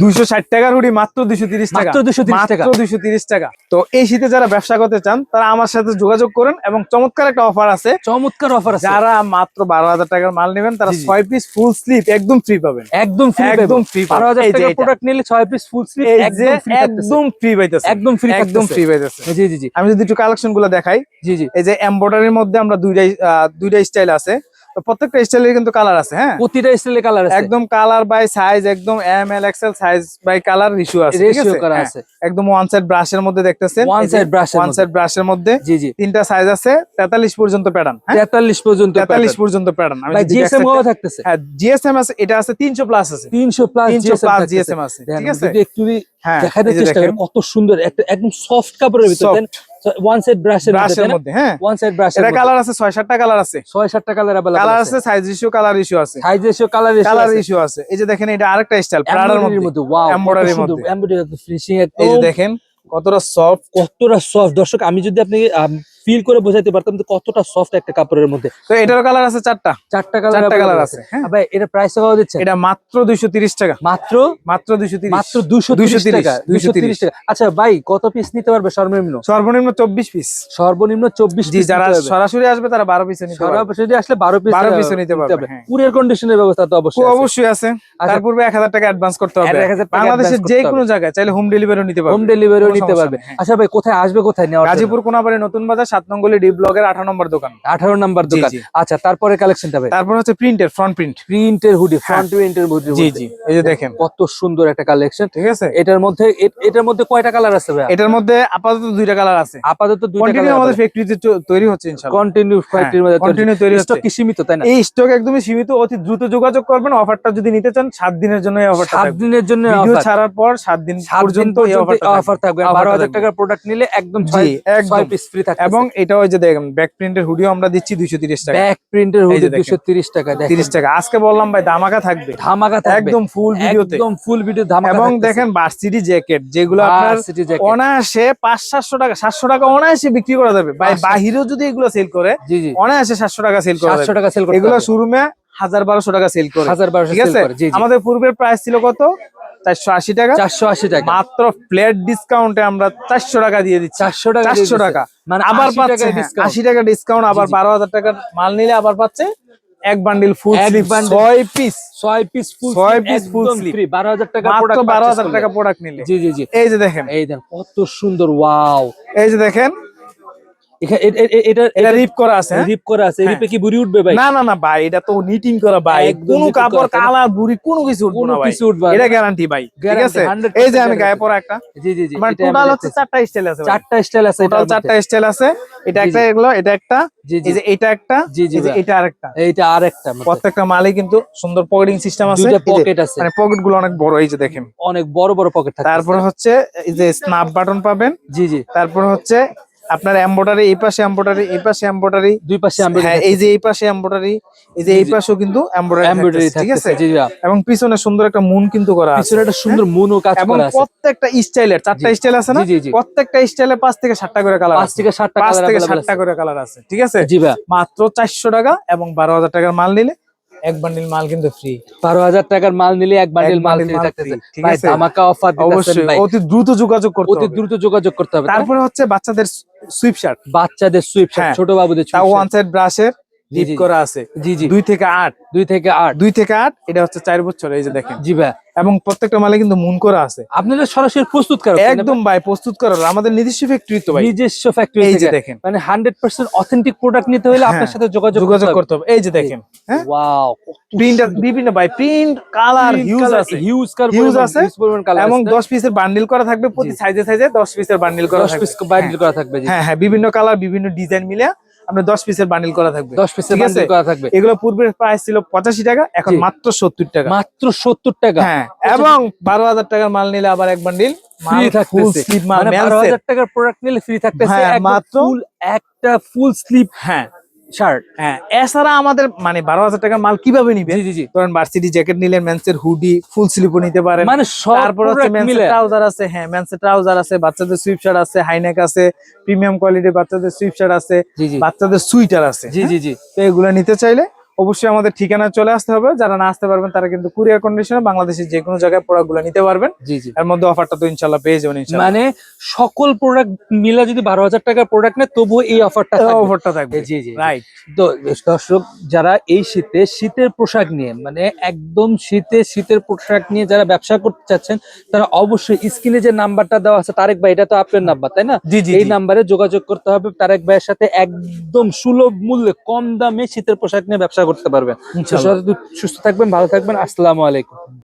দুইশো ষাট টাকার হুডি মাত্র দুইশো তিরিশ টাকা। মাত্র 230 টাকা। মাত্র দুইশো তিরিশ টাকা। তো এই শীতে যারা ব্যবসা করতে চান তারা আমার সাথে যোগাযোগ করুন এবং চমৎকার একটা অফার আছে। চমৎকার অফার আছে। যারা মাত্র বারো হাজার টাকার মাল নেবেন তারা। ছয় পিস ফুল স্লিপ একদম ফ্রি পাবেন। একদম ফ্রি একদম পাবেন। বারো হাজার টাকার প্রোডাক্ট নিলে ছয় পিস ফুল যে একদম ফ্রি একদম ফ্রি পাইতেছে। একদম ফ্রি একদম ফ্রি পাইতেছে। জি জি জি। আমি যদি একটু কালেকশনগুলো দেখাই। জি জি। এই যে এমব্রয়ডারির মধ্যে আমরা দুইটাই দুইটা স্টাইল আছে। তো প্রত্যেকটা স্টাইলের কিন্তু কালার আছে হ্যাঁ? প্রতিটা স্টাইলে কালার আছে। একদম কালার বাই সাইজ একদম M L XL size by colour রিস্যু আছে রেশিও করা হ্যাঁ, আছে। একদম ওয়ান সাইড ব্রাশের মধ্যে দেখতেছেন side brush এর ওয়ান। সাইড ব্রাশের মধ্যে জি জি। তিনটা সাইজ আছে 43 পর্যন্ত প্যাটার্ন হ্যাঁ? তেতাল্লিশ পর্যন্ত 43 পর্যন্ত প্যাটার্ন আমি জিএসএম কত থাকতেছে। হ্যাঁ জিএসএম আছে এটা আছে 300 প্লাস আছে। তিনশো প্লাস 300 প্লাস জিএসএম আছে ঠিক আছে? একটু হ্যাঁ দেখাতে চেষ্টা করেন কত সুন্দর একটা একদম সফট কাপড়ের ভিতর দেন ওয়ান সাইড ব্রাশের ব্রাশের মধ্যে মধ্যে হ্যাঁ ওয়ান সাইড ব্রাশের এটা কালার আছে 6 7টা কালার আছে ছয় সাতটা কালার কালার अवेलेबल আছে সাইজ রেশিও কালার রেশিও আছে size ratio colour colour ratio ratio আছে এই যে দেখেন এটা আরেকটা স্টাইল প্রাডার এমব্রয়ডারির মধ্যে মধ্যে ওয়াও Embroidery এমব্রয়ডারির মধ্যে। মধ্যে এমব্রয়ডারি ফিনিশিং এই যে একদম দেখেন কতটা সফট কতটা সফট দর্শক আমি যদি আপনাকে ফিল করে বোঝাতে পারতাম তো কতটা সফট একটা কাপড়ের মধ্যে। তো এটারও কালার আছে চারটা? চারটা কালার চারটা কালার আছে। হ্যাঁ। ভাই এটা প্রাইস কত দিচ্ছেন? এটা মাত্র 230 টাকা। মাত্র? মাত্র 230 মাত্র দুশো 230 টাকা দুশো তিরিশ টাকা। আচ্ছা ভাই কত পিস নিতে পারবে সর্বনিম্ন? সর্বনিম্ন 24 পিস সর্বনিম্ন চব্বিশ জি যারা সরাসরি আসবে তারা 12 পিস নিতে পারবে। সরাসরি আসলে বারো পিস 12 piece ও নিতে পারবে, হ্যাঁ। কুরিয়ার কন্ডিশনের ব্যবস্থা তো অবশ্যই আছে। অবশ্যই আছে। আচ্ছা। তার পূর্বে 1000 টাকা অ্যাডভান্স করতে হবে। 1000 টাকা বাংলাদেশের যে কোনো জায়গায় চাইলে হোম ডেলিভারিও নিতে পারবে। হোম ডেলিভারিও নিতে পারবে। হ্যাঁ। আচ্ছা ভাই কোথায় আসবে কোথায় নেওয়া গাজীপুর কোনাবাড়ি নতুন বাজার 7 নম্বরে ডি ব্লগের 18 নম্বর দোকান। আঠারো নাম্বার দোকান। আচ্ছা তারপরে কালেকশনটা ভাই? তারপর হচ্ছে প্রিন্টের ফ্রন্ট প্রিন্ট প্রিন্টের হুডি ফ্রন্ট প্রিন্টের হুডি জি জি। এই যে দেখেন। কত সুন্দর একটা কালেকশন ঠিক আছে? এটার মধ্যে এটার মধ্যে কয়টা কালার আছে ভাই? এটার মধ্যে আপাতত দুইটা কালার আছে। আপাতত দুইটা কন্টিনিউ কালার আমাদের ফ্যাক্টরিতে তৈরি হচ্ছে ইনশাআল্লাহ কন্টিনিউ ফ্যাক্টরির মধ্যে কন্টিনিউ তৈরি স্টক হচ্ছে। কি সীমিত তাই না? এই স্টক একদমই সীমিত। অতি দ্রুত যোগাযোগ করবেন। অফারটা যদি নিতে চান সাত দিনের জন্য এই অফারটা সাত দিনের জন্য ভিডিও। ছাড়ার পর সাত দিন সাত দিন পর্যন্ত এই অফারটা অফার থাকবে। Offer বারো টা হাজার থাকবে। টাকার প্রোডাক্ট নিলে একদম জি, ছয় পিস ফ্রি থাকবে এবং এটা ওই যে দেখেন ব্যাক প্রিন্টের হুডিও আমরা দিচ্ছি দুইশো তিরিশ টাকা। ব্যাক প্রিন্টের হুডি দেখেন। দুশো তিরিশ টাকা দেখেন। তিরিশ টাকা। আজকে বললাম ভাই দামাকা থাকবে। ধামাকা থাকবে। একদম ফুল ভিডিওতে একদম ফুল ভিডিও ধামাকা এবং দেখেন ভার্সিটি জ্যাকেট যেগুলো আপনার অনায়াসে পাঁচ সাতশো টাকা সাতশো টাকা অনায়াসে বিক্রি করা যাবে। ভাই বাহিরেও যদি এগুলো সেল করে অনায়াসে সাতশো টাকা সেল করে সাতশো টাকা সেল করে এগুলো। শোরুমে হাজার বারোশো টাকা সেল করে। হাজার বারোশো ঠিক আছে? আমাদের পূর্বের প্রাইস ছিল কত? চারশো আশি টাকা। চারশো আশি টাকা। মাত্র ফ্ল্যাট ডিসকাউন্টে আমরা চারশো টাকা দিয়ে দিচ্ছি। চারশো টাকা চারশো টাকা। মানে আবার পাচ্ছে। আশি টাকা ডিসকাউন্ট আবার। বারো হাজার টাকার মাল নিলে আবার পাচ্ছে এক বান্ডিল ফুল ছয় পিস ছয় পিস ফুল ছয় একদম বারো হাজার টাকা মাত্র বারো হাজার টাকা প্রোডাক্ট নিলে। জি জি জি। এই যে দেখেন। এই দেন কত সুন্দর ওয়াও এই যে দেখেন। এটা এটা রিপ করা আছে হ্যাঁ? রিপ করা আছে হ্যাঁ। রিপে কি বুড়ি উঠবে ভাই? না না না ভাই এটা তো নিটিং করা ভাই। কোনো কাপড়? কালার বুড়ি কোনো কিছু উঠবে না ভাই। কিছু উঠবে না। এটা গ্যারান্টি ভাই ঠিক আছে? এই যে আমি গায়ে পরা একটা জি জি জি মানে টোটাল হচ্ছে চারটা স্টাইল আছে চারটা স্টাইল আছে টোটাল চারটা স্টাইল আছে। এটা একটা। এগুলো এটা একটা জি জি। এটা একটা জি। এটা আরেকটা। প্রত্যেকটা মালে কিন্তু সুন্দর পকেটিং সিস্টেম আছে। পকেট আছে। মানে পকেটগুলো অনেক বড় এই যে দেখেন। অনেক বড় বড় পকেট থাকে তারপর হচ্ছে এই যে স্ন্যাপ বাটন পাবেন। জি জি। তারপর হচ্ছে আপনার এমব্রয়ডারি এই পাশে এমব্রয়ডারি এই পাশে এমব্রয়ডারি দুই পাশে হ্যাঁ এই যে এই পাশে এমব্রয়ডারি এই যে এই। পাশেও কিন্তু এমব্রয়ডারি ঠিক আছে? জি জি এবং পিছনে সুন্দর একটা মুন কিন্তু করা আছে পিছনে একটা সুন্দর মুনও কাজ এবং করা আছে। এবং প্রত্যেকটা স্টাইলের চারটা স্টাইল আছে না। প্রত্যেকটা স্টাইলে পাঁচ থেকে সাতটা করে কালার পাঁচ থেকে সাতটা পাঁচ থেকে সাতটা করে কালার আছে ঠিক আছে? জি ভাই। মাত্র চারশো টাকা এবং বারো হাজার টাকার মাল নিলে এক বান্ডিল মাল কিন্তু ফ্রি বারো হাজার টাকার মাল নিলে এক বান্ডিল মাল ফ্রি থাকতেছে। ভাই ধামাকা অফার অবশ্যই অতি দ্রুত যোগাযোগ করতে অতি দ্রুত যোগাযোগ করতে হবে। তারপরে হচ্ছে বাচ্চাদের সুইপ শার্ট বাচ্চাদের সুইপ শার্ট ছোট বাবুদের তাও ওয়ান সাইড ব্রাশের ডিপ করা আছে। জি জি। দুই থেকে আট। দুই থেকে আট। দুই থেকে আট এটা হচ্ছে চার বছর এই যে দেখেন। জি ভাই। এবং প্রত্যেকটা মালে কিন্তু মুন করা আছে। আপনাদের সরাসরি প্রস্তুত করা একদম ভাই? প্রস্তুত করার আমাদের নিজস্ব ফ্যাক্টরি তো ভাই। নিজস্ব ফ্যাক্টরি এই যে দেখেন। মানে হান্ড্রেড পার্সেন্ট অথেন্টিক প্রোডাক্ট নিতে হলে আপনার হ্যাঁ, সাথে যোগাযোগ যোগাযোগ করতে হবে। এই যে দেখেন হ্যাঁ? ওয়াও প্রিন্ট বিভিন্ন ভাই প্রিন্ট কালার হিউজ আছে। হিউজ Huge আছে, এবং দশ পিসের বান্ডিল করা থাকবে। প্রতি। সাইজে সাইজে দশ পিসের বান্ডিল করা 10 পিস বান্ডিল করা থাকবে জি। হ্যাঁ হ্যাঁ বিভিন্ন কালার বিভিন্ন ডিজাইন মিলে আপনার দশ পিসের বান্ডিল করা থাকবে। 10 পিসের বান্ডিল করা থাকবে। এগুলো পূর্বের প্রাইস ছিল পঁচাশি টাকা এখন মাত্র সত্তর টাকা। মাত্র 70 টাকা। হ্যাঁ এবং বারো হাজার টাকার মাল নিলে আবার এক বান্ডিল ফ্রি থাকতেছে। মানে এর। 12000 টাকার প্রোডাক্ট নিলে ফ্রি থাকতেছে। হ্যাঁ, মাত্র- একটা ফুল স্লিপ হ্যাঁ শার্ট হ্যাঁ। এছাড়া আমাদের মানে বারো হাজার টাকার মাল কীভাবে নিবে? জি জি ধরেন ভার্সিটি জ্যাকেট নিলেন মেন্সের হুডি ফুল স্লিপও নিতে পারেন মানে তারপর হচ্ছে মেন্সের ট্রাউজার আছে হ্যাঁ মেন্সের ট্রাউজার আছে বাচ্চাদের সুইপ শার্ট আছে হাইনেক আছে প্রিমিয়াম কোয়ালিটির বাচ্চাদের সুইপ শার্ট আছে বাচ্চাদের সুইটার আছে জি জি জি। তো এগুলো নিতে চাইলে অবশ্যই আমাদের ঠিকানায় চলে আসতে হবে। যারা না আসতে পারবেন তারা কিন্তু কুরিয়ার কন্ডিশনে বাংলাদেশের যে কোনো জায়গায় প্রোডাক্টগুলো নিতে পারবেন। জি জি। এর মধ্যে অফারটা তো ইনশাল্লাহ পেয়ে যাবেন মানে সকল প্রোডাক্ট মিলে যদি বারো হাজার টাকার প্রোডাক্ট নেয় তবুও এই অফারটা অফারটা থাকবে। জি জি রাইট তো দর্শক যারা এই শীতে শীতের পোশাক নিয়ে মানে একদম শীতে শীতের পোশাক নিয়ে যারা ব্যবসা করতে চাচ্ছেন তারা অবশ্যই স্ক্রিনে যে নাম্বারটা দেওয়া আছে তারেক ভাই এটা তো আপনার নাম্বার তাই না? জি জি এই নাম্বারে যোগাযোগ করতে হবে। তারেক ভাইয়ের সাথে একদম সুলভ মূল্যে কম দামে শীতের পোশাক নিয়ে ব্যবসা করতে পারবেন। সুস্থ থাকবেন ভালো থাকবেন। আসসালামু আলাইকুম।